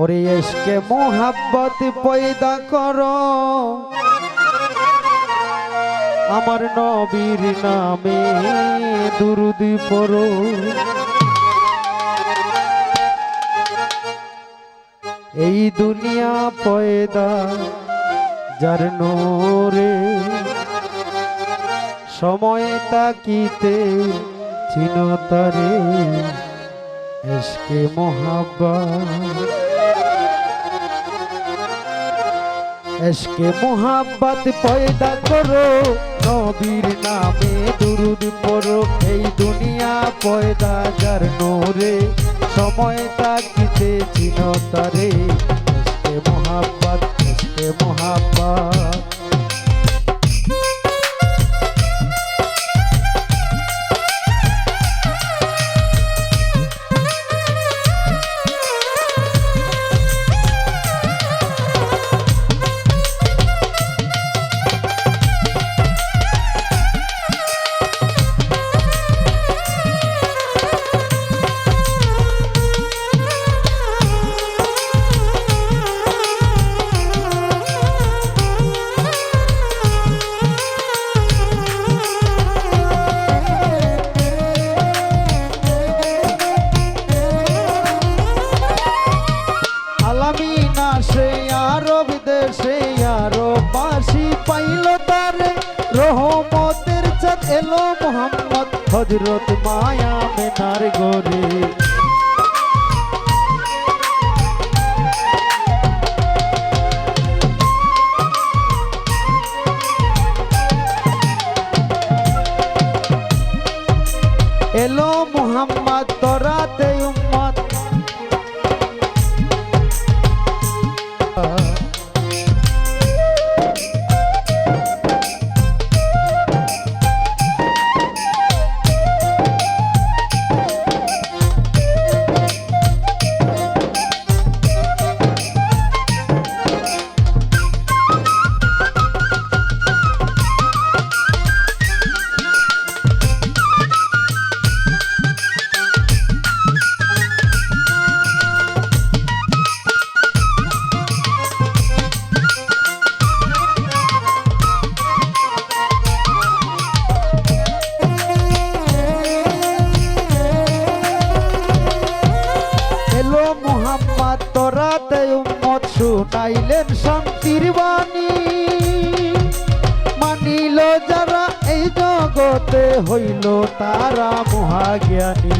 ওরে এসকে মোহাব্বত পয়দা করো। আমার নবীর নামে দুরুদি পড়ো। এই দুনিয়া পয়দা যার নোরে সময় তাকিতে চিনতারে এসকে মহাব্বা এসকে মোহাব্বত পয়দা করো, নবীর নামে দুরুদ পড়ো। এই দুনিয়া পয়দা যার নোরে, সময় তাকিতে চিনতারে এসকে মোহাব্বত এসকে মোহাব্বত সে আরব দেশে আরও বাসি পাইল তারে। রহমতের চাঁদ এলো মোহাম্মদ হজরত মায়া মেনার গরে এলো মোহাম্মদ মোহাম্মদ তোরাতে উম্মত শুনাইলেন শান্তির বাণী। মানিল যারা এই জগতে হইল তারা মহাজ্ঞানী।